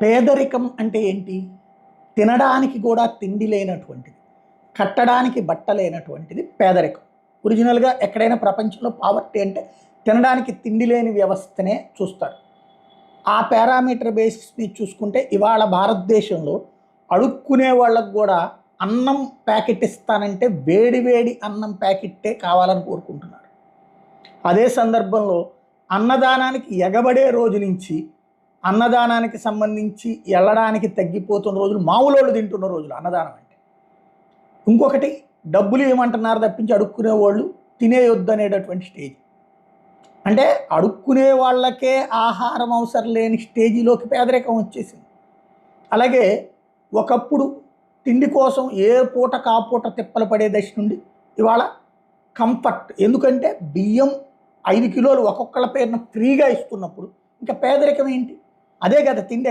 పేదరికం అంటే ఏంటి? తినడానికి కూడా తిండి లేనటువంటిది కట్టడానికి బట్ట లేనటువంటిది పేదరికం. ఒరిజినల్గా ఎక్కడైనా ప్రపంచంలో పావర్టీ అంటే తినడానికి తిండి లేని వ్యవస్థనే చూస్తారు. ఆ పారామీటర్ బేసిస్ మీద చూసుకుంటే ఇవాళ భారతదేశంలో అడుక్కునే వాళ్ళకు కూడా అన్నం ప్యాకెట్ ఇస్తానంటే వేడి వేడి అన్నం ప్యాకెట్టే కావాలని కోరుకుంటున్నారు. అదే సందర్భంలో అన్నదానానికి ఎగబడే రోజు నుంచి అన్నదానానికి సంబంధించి వెళ్ళడానికి తగ్గిపోతున్న రోజులు మామూలు తింటున్న రోజులు అన్నదానం అంటే. ఇంకొకటి డబ్బులు ఏమంటున్నారు తప్పించి అడుక్కునే వాళ్ళు తినేయొద్దు అనేటటువంటి స్టేజ్. అంటే అడుక్కునే వాళ్ళకే ఆహారం అవసరం లేని స్టేజీలోకి పేదరికం వచ్చేసింది. అలాగే ఒకప్పుడు తిండి కోసం ఏ పూట కాపూట తిప్పలు పడే దశ నుండి ఇవాళ కంఫర్ట్. ఎందుకంటే బియ్యం ఐదు కిలోలు ఒక్కొక్కళ్ళ పేరున ఫ్రీగా ఇస్తున్నప్పుడు ఇంకా పేదరికం ఏంటి? అదే కదా తిండి